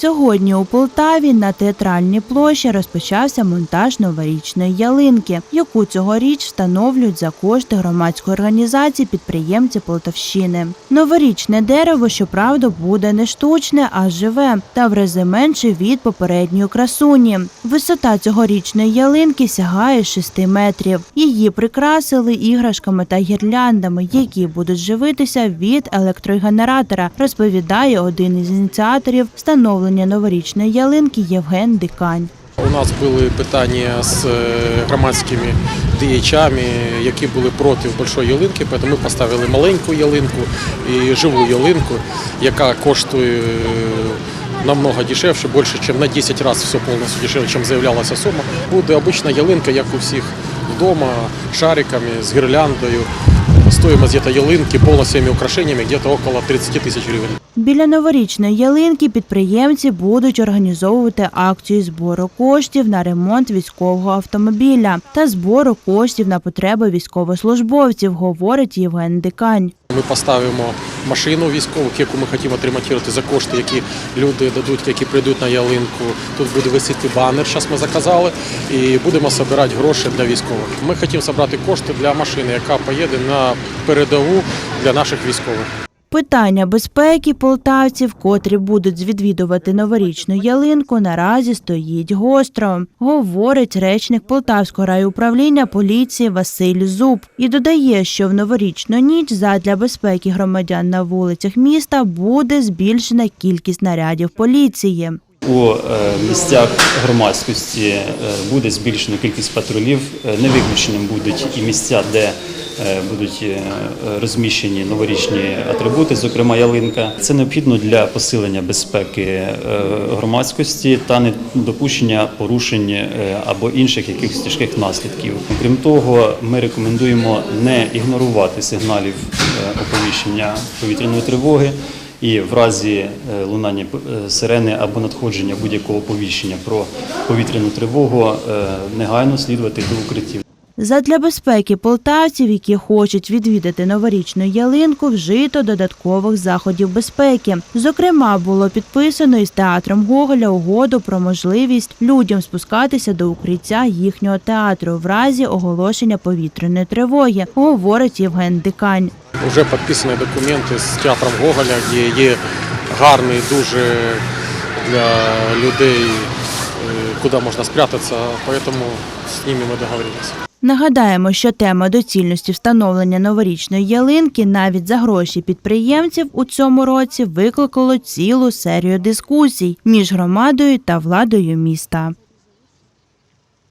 Сьогодні у Полтаві на театральній площі розпочався монтаж новорічної ялинки, яку цьогоріч встановлюють за кошти громадської організації підприємці Полтавщини. Новорічне дерево, щоправда, буде не штучне, а живе та в рази менше від попередньої красуні. Висота цьогорічної ялинки сягає 6 метрів. Її прикрасили іграшками та гірляндами, які будуть живитися від електрогенератора, розповідає один із ініціаторів встановлення новорічної ялинки Євген Дикань. У нас були питання з е, громадськими діячами, які були проти великої ялинки, тому ми поставили маленьку ялинку і живу ялинку, яка коштує е, намного дешевше, більше, ніж на 10 разів все повністю дешевше, ніж заявлялася сума. Буде обична ялинка, як у всіх вдома, шариками, з гірляндою. Стоимость где-то ялинки полностью украшеннями где-то около 30 тисяч гривень. Біля новорічної ялинки підприємці будуть організовувати акцію збору коштів на ремонт військового автомобіля та збору коштів на потреби військовослужбовців, говорить Євген Дикань. Ми поставимо машину військову, яку ми хочемо отримати за кошти, які люди дадуть, які прийдуть на ялинку. Тут буде висіти банер, зараз ми заказали, і будемо збирати гроші для військових. Ми хочемо зібрати кошти для машини, яка поїде на передову для наших військових. Питання безпеки полтавців, котрі будуть відвідувати новорічну ялинку, наразі стоїть гостро, говорить речник Полтавського райуправління поліції Василь Зуб і додає, що в новорічну ніч задля безпеки громадян на вулицях міста буде збільшена кількість нарядів поліції. У е, місцях громадськості е, буде збільшена кількість патрулів. Е, Не виключеним будуть і місця, де будуть розміщені новорічні атрибути, зокрема ялинка. Це необхідно для посилення безпеки громадськості та недопущення порушень або інших якихось тяжких наслідків. Крім того, ми рекомендуємо не ігнорувати сигналів оповіщення повітряної тривоги. І в разі е, лунання е, сирени або надходження будь-якого повіщення про повітряну тривогу е, негайно слідувати до укриттів. Задля безпеки полтавців, які хочуть відвідати новорічну ялинку, вжито додаткових заходів безпеки. Зокрема, було підписано із театром Гоголя угоду про можливість людям спускатися до укриття їхнього театру в разі оголошення повітряної тривоги, говорить Євген Дикань. Вже підписані документи з театром Гоголя, де є гарний дуже для людей, е, куди можна спрятатися, тому з ними ми договорилися. Нагадаємо, що тема доцільності встановлення новорічної ялинки навіть за гроші підприємців у цьому році викликало цілу серію дискусій між громадою та владою міста.